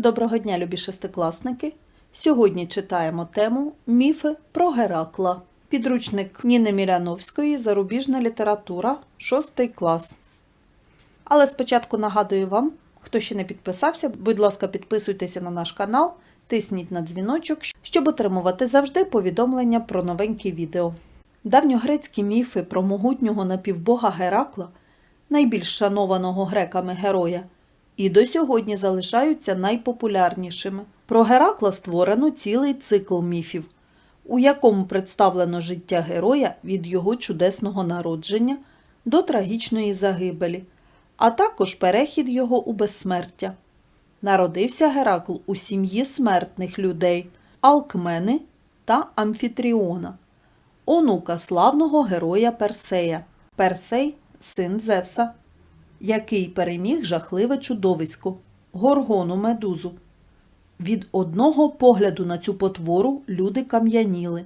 Доброго дня, любі шестикласники! Сьогодні читаємо тему Міфи про Геракла. Підручник Ніни Міляновської Зарубіжна література, 6 клас. Але спочатку нагадую вам, хто ще не підписався, будь ласка, підписуйтеся на наш канал, тисніть на дзвіночок, щоб отримувати завжди повідомлення про новенькі відео. Давньогрецькі міфи про могутнього напівбога Геракла, найбільш шанованого греками героя, і до сьогодні залишаються найпопулярнішими. Про Геракла створено цілий цикл міфів, у якому представлено життя героя від його чудесного народження до трагічної загибелі, а також перехід його у безсмертя. Народився Геракл у сім'ї смертних людей Алкмени та Амфітріона, онука славного героя Персея. Персей син Зевса, який переміг жахливе чудовисько Горгону Медузу. Від одного погляду на цю потвору люди кам'яніли.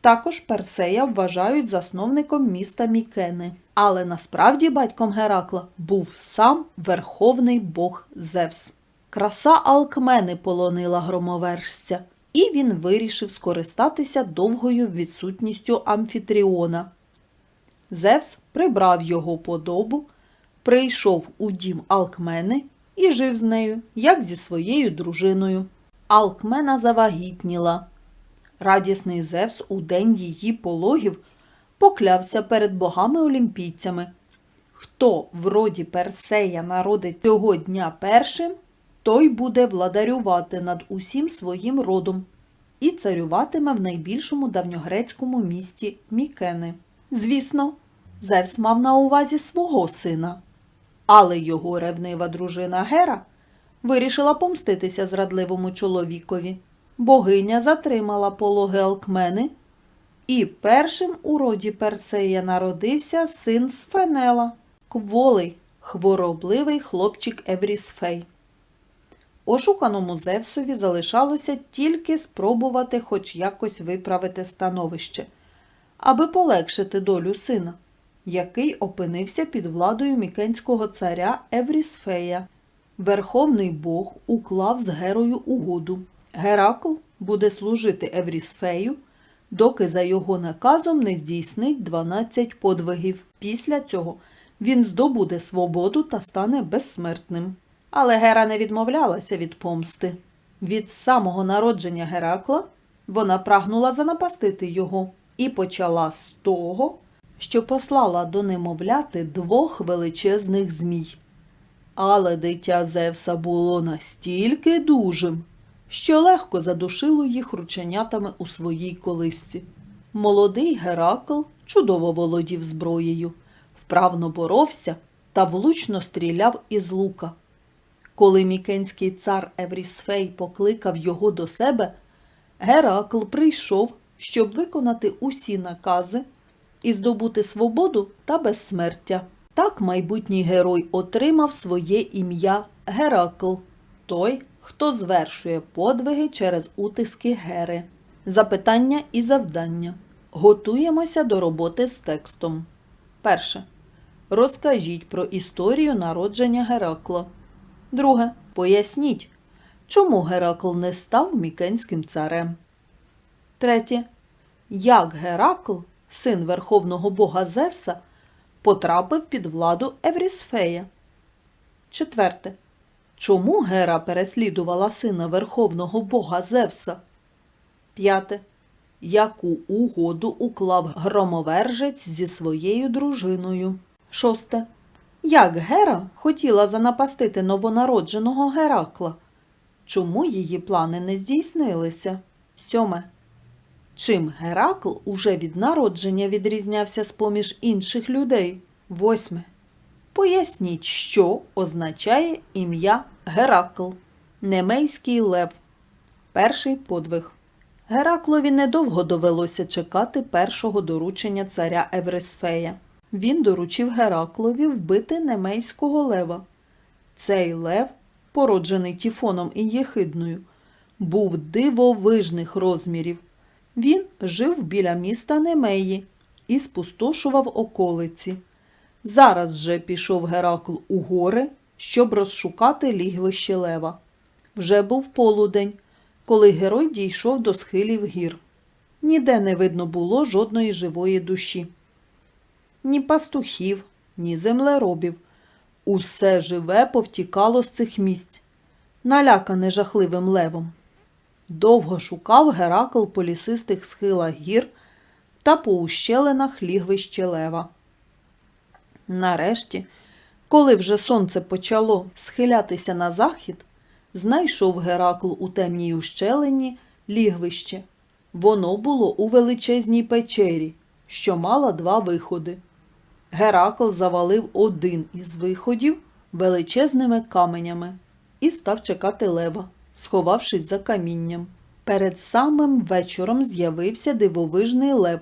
Також Персея вважають засновником міста Мікени. Але насправді батьком Геракла був сам верховний бог Зевс. Краса Алкмени полонила громовержця, і він вирішив скористатися довгою відсутністю Амфітріона. Зевс прибрав його подобу, прийшов у дім Алкмени і жив з нею, як зі своєю дружиною. Алкмена завагітніла. Радісний Зевс у день її пологів поклявся перед богами-олімпійцями. Хто в роді Персея народить цього дня першим, той буде владарювати над усім своїм родом і царюватиме в найбільшому давньогрецькому місті Мікени. Звісно, Зевс мав на увазі свого сина, але його ревнива дружина Гера вирішила помститися зрадливому чоловікові. Богиня затримала пологи Алкмени, і першим у роді Персея народився син Сфенела, кволий, хворобливий хлопчик Еврісфей. Ошуканому Зевсові залишалося тільки спробувати хоч якось виправити становище, аби полегшити долю сина, який опинився під владою мікенського царя Еврісфея. Верховний Бог уклав з Герою угоду. Геракл буде служити Еврісфею, доки за його наказом не здійснить 12 подвигів. Після цього він здобуде свободу та стане безсмертним. Але Гера не відмовлялася від помсти. Від самого народження Геракла вона прагнула занапастити його і почала з того, що послала до немовляти двох величезних змій. Але дитя Зевса було настільки дужим, що легко задушило їх рученятами у своїй колисці. Молодий Геракл чудово володів зброєю, вправно боровся та влучно стріляв із лука. Коли мікенський цар Еврісфей покликав його до себе, Геракл прийшов, щоб виконати усі накази і здобути свободу та безсмертя. Так майбутній герой отримав своє ім'я Геракл, той, хто звершує подвиги через утиски Гери. Запитання і завдання. Готуємося до роботи з текстом. Перше. Розкажіть про історію народження Геракла. Друге. Поясніть, чому Геракл не став мікенським царем. Третє. Як Геракл, син верховного бога Зевса, потрапив під владу Еврісфея. Четверте. Чому Гера переслідувала сина верховного бога Зевса? П'яте. Яку угоду уклав громовержець зі своєю дружиною? Шосте. Як Гера хотіла занапастити новонародженого Геракла? Чому її плани не здійснилися? Сьоме. Чим Геракл уже від народження відрізнявся з поміж інших людей? Восьме. Поясніть, що означає ім'я Геракл. Немейський лев. Перший подвиг. Гераклові недовго довелося чекати першого доручення царя Еврисфея. Він доручив Гераклові вбити немейського лева. Цей лев, породжений Тіфоном і Єхидною, був дивовижних розмірів. Він жив біля міста Немеї і спустошував околиці. Зараз же пішов Геракл у гори, щоб розшукати лігвище лева. Вже був полудень, коли герой дійшов до схилів гір. Ніде не видно було жодної живої душі. Ні пастухів, ні землеробів. Усе живе повтікало з цих місць, налякане жахливим левом. Довго шукав Геракл по лісистих схилах гір та по ущелинах лігвище лева. Нарешті, коли вже сонце почало схилятися на захід, знайшов Геракл у темній ущелині лігвище. Воно було у величезній печері, що мала два виходи. Геракл завалив один із виходів величезними каменями і став чекати лева, сховавшись за камінням. Перед самим вечором з'явився дивовижний лев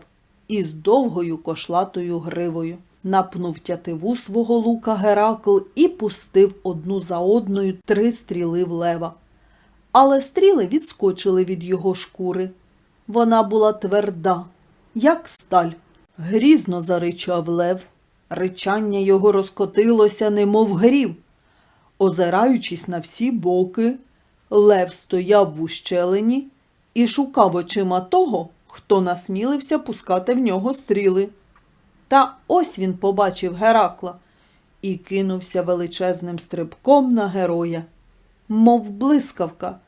із довгою кошлатою гривою. Напнув тятиву свого лука Геракл і пустив одну за одною три стріли в лева. Але стріли відскочили від його шкури. Вона була тверда, як сталь. Грізно заричав лев. Ричання його розкотилося, немов грів. Озираючись на всі боки, лев стояв в ущелині і шукав очима того, хто насмілився пускати в нього стріли. Та ось він побачив Геракла і кинувся величезним стрибком на героя. Мов блискавка,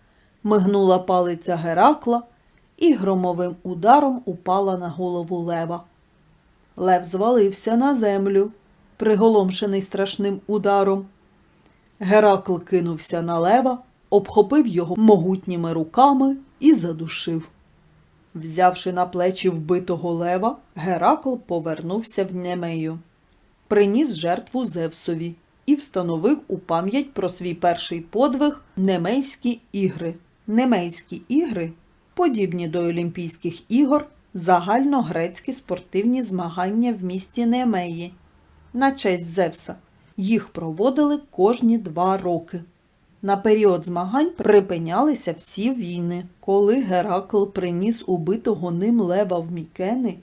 мигнула палиця Геракла і громовим ударом упала на голову лева. Лев звалився на землю, приголомшений страшним ударом. Геракл кинувся на лева, обхопив його могутніми руками і задушив. Взявши на плечі вбитого лева, Геракл повернувся в Немею, приніс жертву Зевсові і встановив у пам'ять про свій перший подвиг Немейські ігри. Немейські ігри, подібні до Олімпійських ігор, загальногрецькі спортивні змагання в місті Немеї на честь Зевса. Їх проводили кожні два роки. На період змагань припинялися всі війни. Коли Геракл приніс убитого ним лева в Мікени,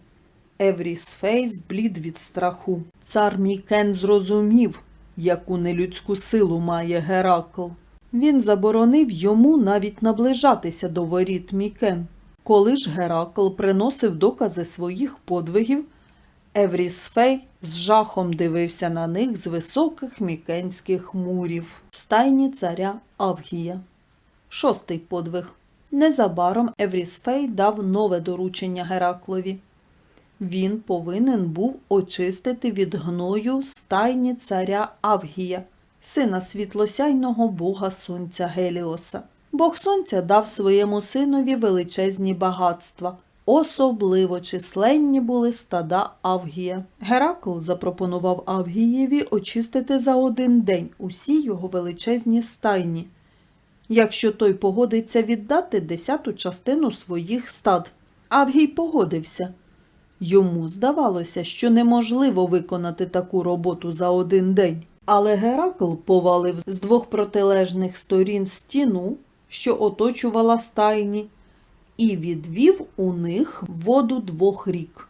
Еврісфей зблід від страху. Цар Мікен зрозумів, яку нелюдську силу має Геракл. Він заборонив йому навіть наближатися до воріт Мікен. Коли ж Геракл приносив докази своїх подвигів, Еврісфей з жахом дивився на них з високих мікенських мурів, стайні царя Авгія. Шостий подвиг. Незабаром Еврісфей дав нове доручення Гераклові. Він повинен був очистити від гною стайні царя Авгія, сина світлосяйного бога сонця Геліоса. Бог сонця дав своєму синові величезні багатства. Особливо численні були стада Авгія. Геракл запропонував Авгієві очистити за один день усі його величезні стайні, якщо той погодиться віддати десяту частину своїх стад. Авгій погодився. Йому здавалося, що неможливо виконати таку роботу за один день. Але Геракл повалив з двох протилежних сторін стіну, що оточувала стайні, і відвів у них воду двох рік.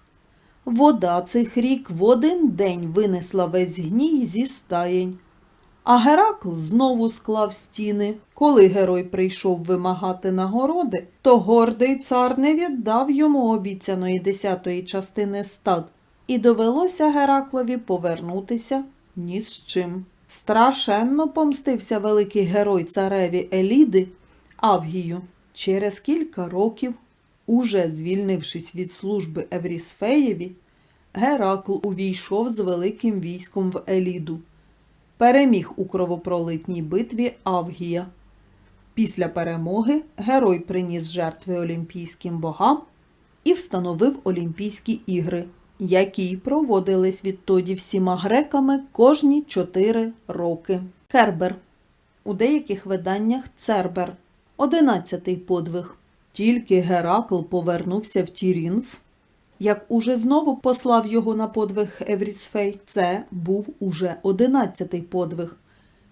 Вода цих рік в один день винесла весь гній зі стаєнь. А Геракл знову склав стіни. Коли герой прийшов вимагати нагороди, то гордий цар не віддав йому обіцяної десятої частини стад, і довелося Гераклові повернутися ні з чим. Страшенно помстився великий герой цареві Еліди Авгію. Через кілька років, уже звільнившись від служби Еврісфеєві, Геракл увійшов з великим військом в Еліду переміг у кровопролитній битві Авгія. Після перемоги герой приніс жертви олімпійським богам і встановив Олімпійські ігри, які проводились відтоді всіма греками кожні чотири роки. Кербер. У деяких виданнях Цербер. Одинадцятий подвиг. Тільки Геракл повернувся в Тірінф, як уже знову послав його на подвиг Еврісфей, це був уже одинадцятий подвиг,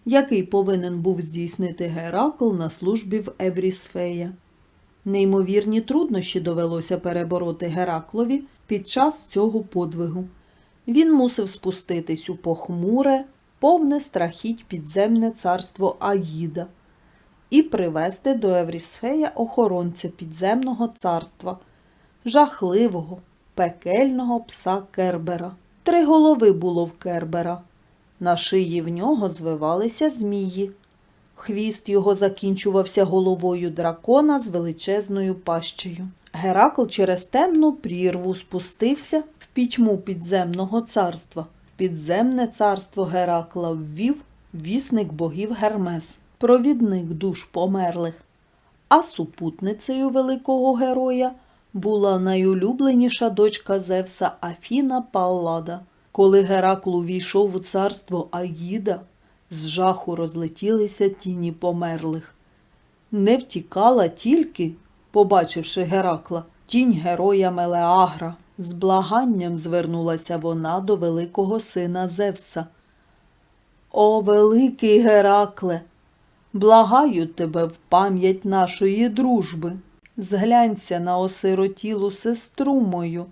який повинен був здійснити Геракл на службі в Еврісфея. Неймовірні труднощі довелося перебороти Гераклові під час цього подвигу. Він мусив спуститись у похмуре, повне страхіть підземне царство Аїда. І привезти до Еврісфея охоронця підземного царства, жахливого, пекельного пса Кербера. Три голови було в Кербера. На шиї в нього звивалися змії. Хвіст його закінчувався головою дракона з величезною пащею. Геракл через темну прірву спустився в пітьму підземного царства. Підземне царство Геракла ввів вісник богів Гермес, провідник душ померлих. А супутницею великого героя була найулюбленіша дочка Зевса Афіна Паллада. Коли Геракл увійшов у царство Аїда, з жаху розлетілися тіні померлих. Не втікала тільки, побачивши Геракла, тінь героя Мелеагра. З благанням звернулася вона до великого сина Зевса. О, великий Геракле, благаю тебе в пам'ять нашої дружби. Зглянься на осиротілу сестру мою,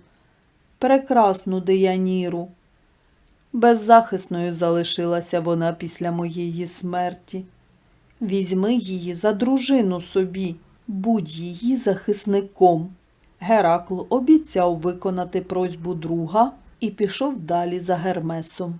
прекрасну Деяніру. Беззахисною залишилася вона після моєї смерті. Візьми її за дружину собі, будь її захисником. Геракл обіцяв виконати просьбу друга і пішов далі за Гермесом.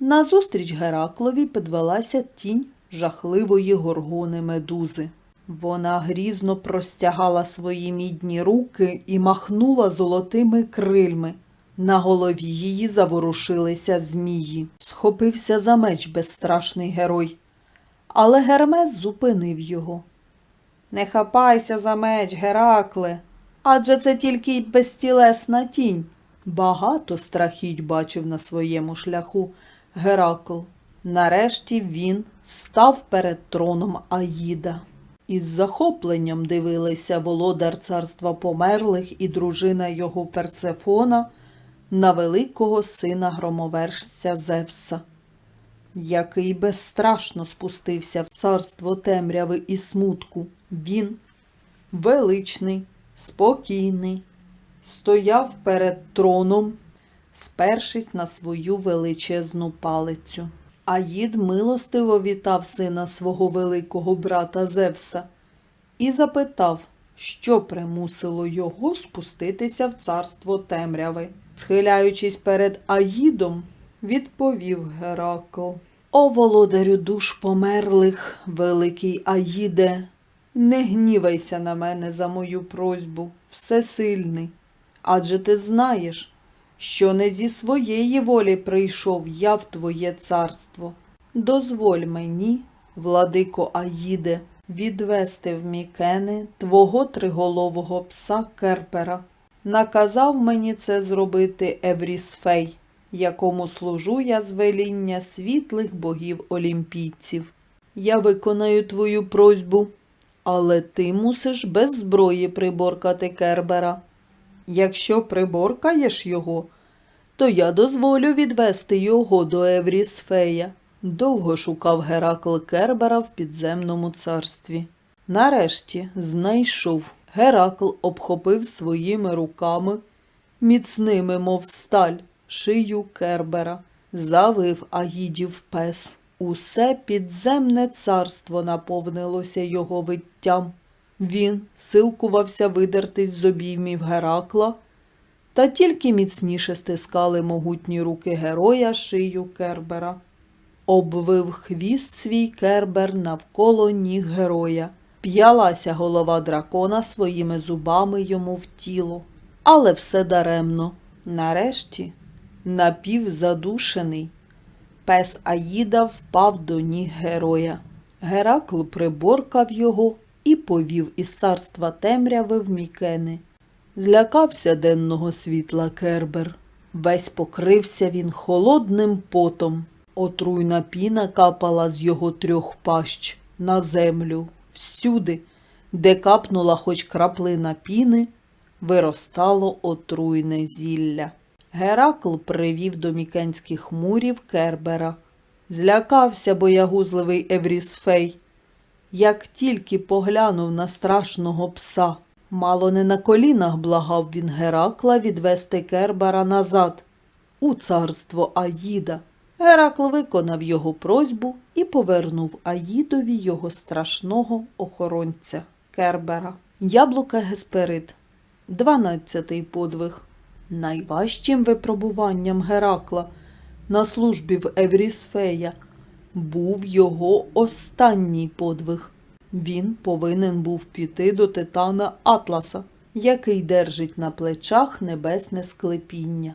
Назустріч Гераклові підвелася тінь жахливої горгони медузи. Вона грізно простягала свої мідні руки і махнула золотими крильми. На голові її заворушилися змії. Схопився за меч безстрашний герой. Але Гермес зупинив його. Не хапайся за меч, Геракле, адже це тільки й безтілесна тінь. Багато страхіть бачив на своєму шляху Геракл. Нарешті він став перед троном Аїда. Із захопленням дивилися володар царства померлих і дружина його Персефона на великого сина громовержця Зевса, який безстрашно спустився в царство темряви і смутку. Він, величний, спокійний, стояв перед троном, спершись на свою величезну палицю. Аїд милостиво вітав сина свого великого брата Зевса і запитав, що примусило його спуститися в царство темряви. Схиляючись перед Аїдом, відповів Геракл. О, володарю душ померлих, великий Аїде, не гнівайся на мене за мою просьбу, всесильний, адже ти знаєш, що не зі своєї волі прийшов я в твоє царство. Дозволь мені, владико Аїде, відвести в Мікени твого триголового пса Керпера. Наказав мені це зробити Еврісфей, якому служу я з веління світлих богів олімпійців. Я виконаю твою просьбу, але ти мусиш без зброї приборкати Кербера. Якщо приборкаєш його, то я дозволю відвести його до Еврісфея. Довго шукав Геракл Кербера в підземному царстві. Нарешті знайшов. Геракл обхопив своїми руками, міцними, мов сталь, шию Кербера, завив Аїдів пес. Усе підземне царство наповнилося його виттям. Він силкувався видертись з обіймів Геракла, та тільки міцніше стискали могутні руки героя шию Кербера. Обвив хвіст свій Кербер навколо ніг героя. П'ялася голова дракона своїми зубами йому в тіло. Але все даремно. Нарешті, напівзадушений, пес Аїда впав до ніг героя. Геракл приборкав його і повів із царства темряви в Мікени. Злякався денного світла Кербер. Весь покрився він холодним потом. Отруйна піна капала з його трьох пащ на землю. Всюди, де капнула хоч краплина піни, виростало отруйне зілля. Геракл привів до мікенських мурів Кербера. Злякався боягузливий Еврісфей. Як тільки поглянув на страшного пса, мало не на колінах благав він Геракла відвести Кербера назад, у царство Аїда. Геракл виконав його просьбу і повернув Аїдові його страшного охоронця Кербера. Яблука Гесперид. Дванадцятий подвиг. Найважчим випробуванням Геракла на службі в Еврісфея був його останній подвиг. Він повинен був піти до титана Атласа, який держить на плечах небесне склепіння,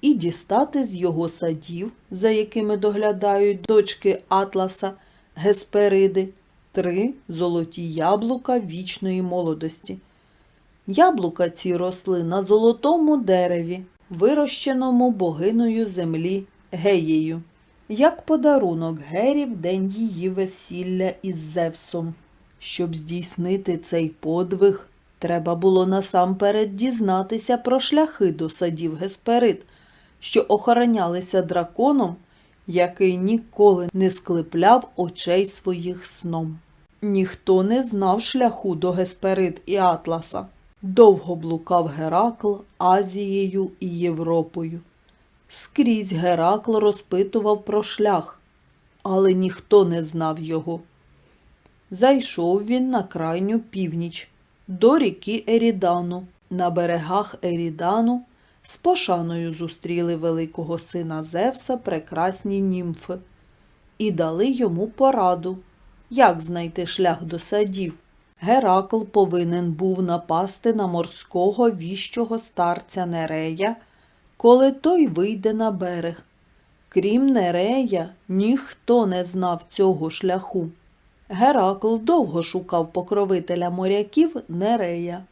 і дістати з його садів, за якими доглядають дочки Атласа, Геспериди, три золоті яблука вічної молодості. Яблука ці росли на золотому дереві, вирощеному богиною землі Геєю, як подарунок Гері в день її весілля із Зевсом. Щоб здійснити цей подвиг, треба було насамперед дізнатися про шляхи до садів Гесперид, що охоронялися драконом, який ніколи не склепляв очей своїх сном. Ніхто не знав шляху до Гесперид і Атласа. Довго блукав Геракл Азією і Європою. Скрізь Геракл розпитував про шлях, але ніхто не знав його. Зайшов він на крайню північ, до ріки Ерідану. На берегах Ерідану з пошаною зустріли великого сина Зевса прекрасні німфи і дали йому пораду, як знайти шлях до садів. Геракл повинен був напасти на морського віщого старця Нерея, коли той вийде на берег. Крім Нерея, ніхто не знав цього шляху. Геракл довго шукав покровителя моряків Нерея.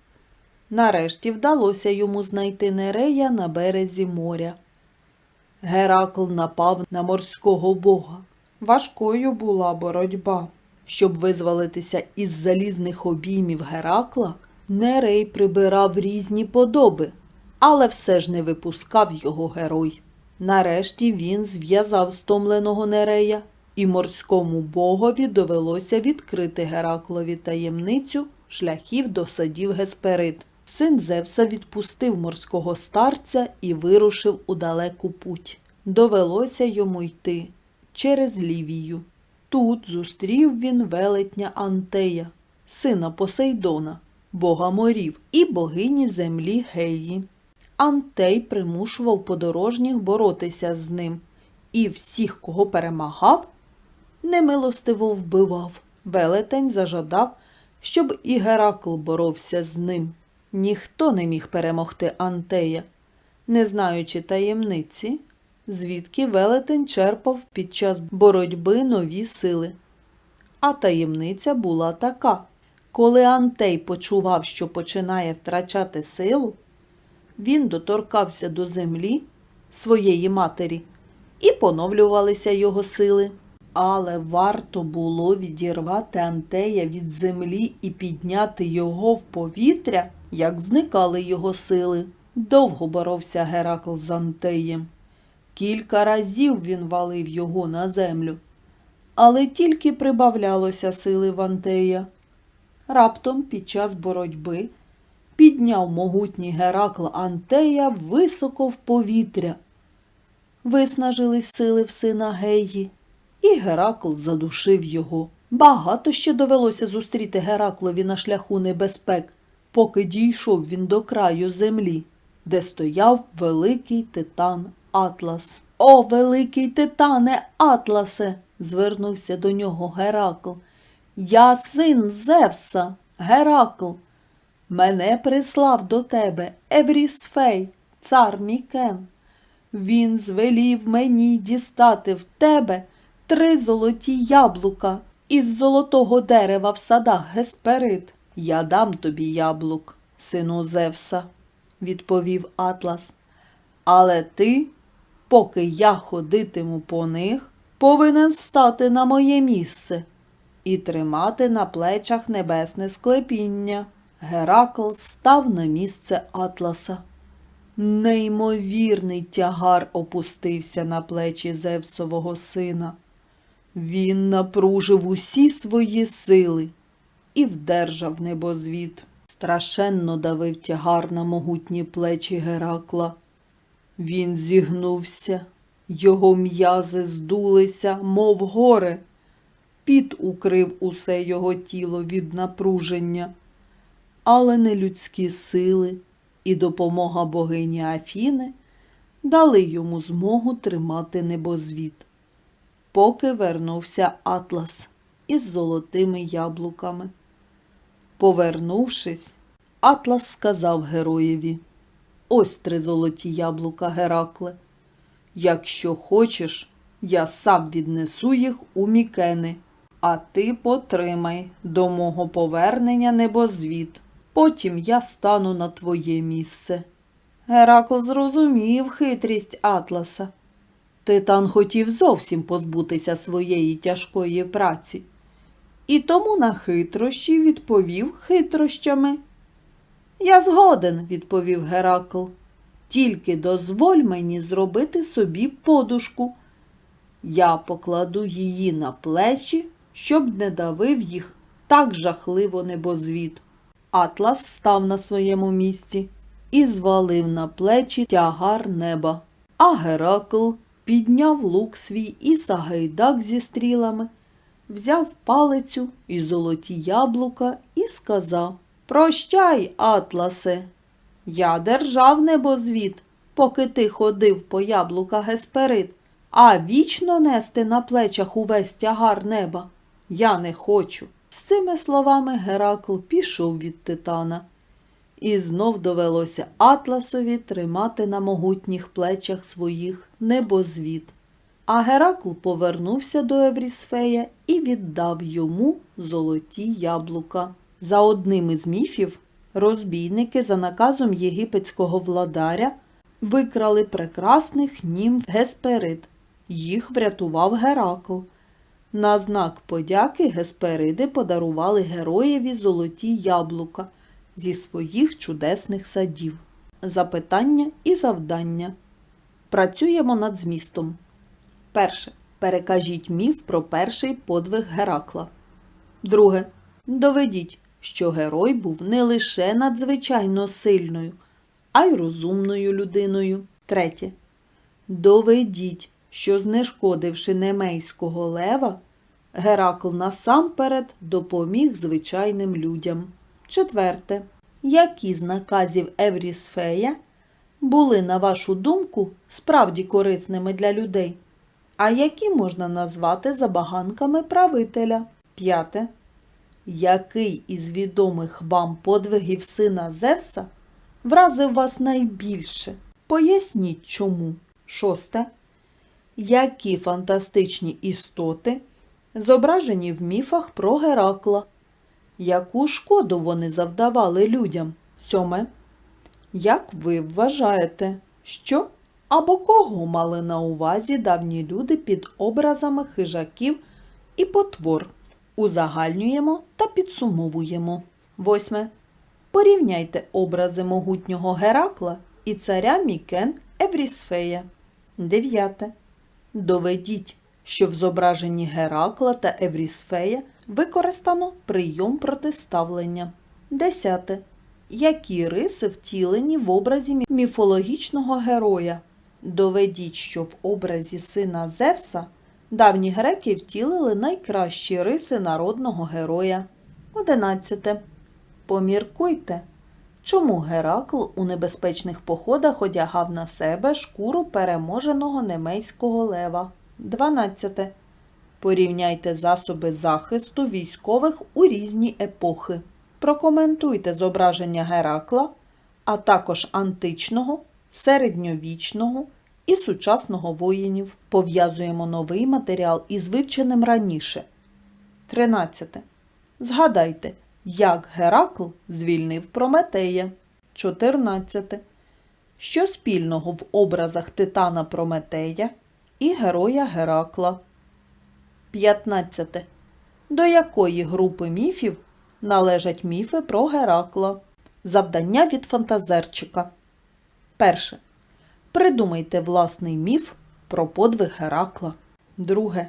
Нарешті вдалося йому знайти Нерея на березі моря. Геракл напав на морського бога. Важкою була боротьба. Щоб визволитися із залізних обіймів Геракла, Нерей прибирав різні подоби, але все ж не випускав його герой. Нарешті він зв'язав стомленого Нерея, і морському богові довелося відкрити Гераклові таємницю шляхів до садів Гесперид. Син Зевса відпустив морського старця і вирушив у далеку путь. Довелося йому йти через Лівію. Тут зустрів він велетня Антея, сина Посейдона, бога морів і богині землі Геї. Антей примушував подорожніх боротися з ним, і всіх, кого перемагав, немилостиво вбивав. Велетень зажадав, щоб і Геракл боровся з ним. Ніхто не міг перемогти Антея, не знаючи таємниці, звідки велетень черпав під час боротьби нові сили. А таємниця була така. Коли Антей почував, що починає втрачати силу, він доторкався до землі своєї матері і поновлювалися його сили. Але варто було відірвати Антея від землі і підняти його в повітря, як зникали його сили. Довго боровся Геракл з Антеєм. Кілька разів він валив його на землю, але тільки прибавлялося сили в Антея. Раптом під час боротьби підняв могутній Геракл Антея високо в повітря. Виснажились сили в сина Геї, і Геракл задушив його. Багато ще довелося зустріти Гераклові на шляху небезпек, поки дійшов він до краю землі, де стояв великий титан Атлас. О, великий титане Атласе! звернувся до нього Геракл. Я син Зевса, Геракл. Мене прислав до тебе Еврісфей, цар Мікен. Він звелів мені дістати в тебе три золоті яблука із золотого дерева в садах Гесперид. Я дам тобі яблук, сину Зевса, відповів Атлас. Але ти, поки я ходитиму по них, повинен стати на моє місце і тримати на плечах небесне склепіння. Геракл став на місце Атласа. Неймовірний тягар опустився на плечі Зевсового сина. Він напружив усі свої сили і вдержав небозвід. Страшенно давив тягар на могутні плечі Геракла. Він зігнувся Його м'язи здулися, мов гори. Піт укрив усе його тіло від напруження. Але не людські сили і допомога богині Афіни дали йому змогу тримати небозвід. Поки вернувся Атлас із золотими яблуками. Повернувшись, Атлас сказав героєві Ось три золоті яблука, Геракле. Якщо хочеш, я сам віднесу їх у мікени, а ти потримай до мого повернення небозвід. Потім я стану на твоє місце. Геракл зрозумів хитрість Атласа. Титан хотів зовсім позбутися своєї тяжкої праці, і тому на хитрощі відповів хитрощами. Я згоден, відповів Геракл. Тільки дозволь мені зробити собі подушку. Я покладу її на плечі, щоб не давив їх так жахливо небозвід. Атлас став на своєму місці і звалив на плечі тягар неба. А Геракл підняв лук свій і сагайдак зі стрілами, взяв палицю і золоті яблука і сказав Прощай, Атласе, я держав небозвід, поки ти ходив по яблука Гесперид, а вічно нести на плечах увесь тягар неба. Я не хочу. З цими словами Геракл пішов від титана. І знов довелося Атласові тримати на могутніх плечах своїх небозвід. А Геракл повернувся до Еврісфея і віддав йому золоті яблука. За одним із міфів, розбійники за наказом єгипетського владаря викрали прекрасних німф Гесперид. Їх врятував Геракл. На знак подяки Геспериди подарували героєві золоті яблука зі своїх чудесних садів. Запитання і завдання. Працюємо над змістом. Перше. Перекажіть міф про перший подвиг Геракла. Друге. Доведіть, що герой був не лише надзвичайно сильною, а й розумною людиною. Третє. Доведіть, що, знешкодивши немейського лева, Геракл насамперед допоміг звичайним людям. Четверте. Які з наказів Еврісфея були, на вашу думку, справді корисними для людей, а які можна назвати забаганками правителя? П'яте. Який із відомих вам подвигів сина Зевса вразив вас найбільше? Поясніть чому. Шосте. Які фантастичні істоти зображені в міфах про Геракла? Яку шкоду вони завдавали людям? Сьоме. Як ви вважаєте, що або кого мали на увазі давні люди під образами хижаків і потвор? Узагальнюємо та підсумовуємо. Восьме. Порівняйте образи могутнього Геракла і царя Мікен Еврісфея. Дев'яте. Доведіть, що в зображенні Геракла та Еврісфея використано прийом протиставлення. Десяте. Які риси втілені в образі міфологічного героя? Доведіть, що в образі сина Зевса давні греки втілили найкращі риси народного героя. Одинадцяте. Поміркуйте, чому Геракл у небезпечних походах одягав на себе шкуру переможеного немейського лева. 12. Порівняйте засоби захисту військових у різні епохи. Прокоментуйте зображення Геракла, а також античного, середньовічного і сучасного воїнів. Пов'язуємо новий матеріал із вивченим раніше. 13. Згадайте, як Геракл звільнив Прометея. 14. Що спільного в образах Титана Прометея і героя Геракла? 15. До якої групи міфів належать міфи про Геракла? Завдання від фантазерчика. Перше. Придумайте власний міф про подвиг Геракла. Друге.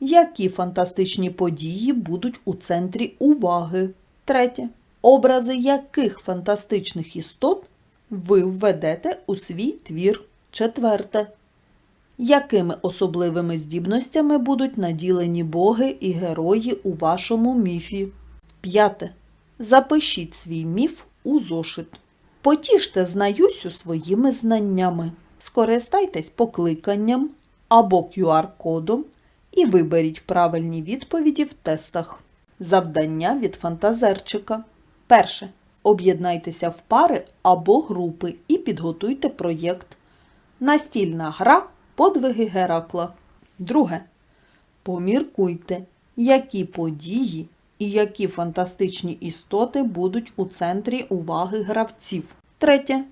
Які фантастичні події будуть у центрі уваги? Третє. Образи яких фантастичних істот ви введете у свій твір? Четверте. Якими особливими здібностями будуть наділені боги і герої у вашому міфі? П'яте. Запишіть свій міф у зошит. Потіште знаюсю своїми знаннями. Скористайтесь покликанням або QR-кодом і виберіть правильні відповіді в тестах. Завдання від фантазерчика. Перше. Об'єднайтеся в пари або групи і підготуйте проєкт. Настільна гра Подвиги Геракла. Друге. Поміркуйте, які події і які фантастичні істоти будуть у центрі уваги гравців. Третє.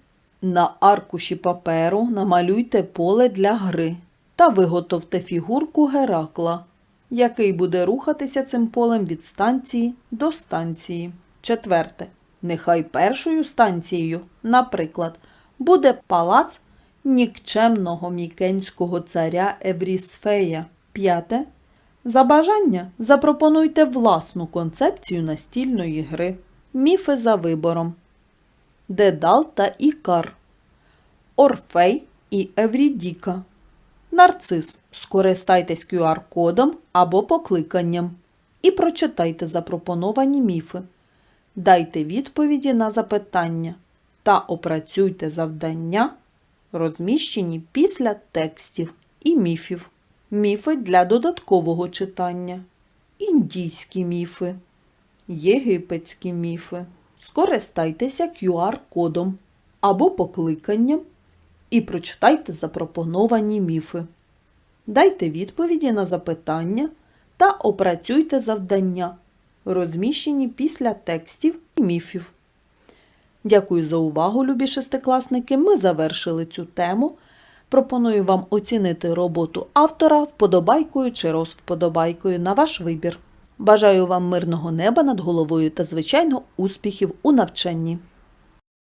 На аркуші паперу намалюйте поле для гри та виготовте фігурку Геракла, який буде рухатися цим полем від станції до станції. Четверте. Нехай першою станцією, наприклад, буде палац нікчемного мікенського царя Еврісфея. П'яте. За бажання запропонуйте власну концепцію настільної гри. Міфи за вибором. Дедал та Ікар. Орфей і Еврідіка. Нарцис. Скористайтесь QR-кодом або покликанням. І прочитайте запропоновані міфи. Дайте відповіді на запитання та опрацюйте завдання, розміщені після текстів і міфів. Міфи для додаткового читання. Індійські міфи. Єгипетські міфи. Скористайтеся QR-кодом або покликанням і прочитайте запропоновані міфи. Дайте відповіді на запитання та опрацюйте завдання, розміщені після текстів і міфів. Дякую за увагу, любі шестикласники. Ми завершили цю тему. Пропоную вам оцінити роботу автора вподобайкою чи розвподобайкою на ваш вибір. Бажаю вам мирного неба над головою та, звичайно, успіхів у навчанні.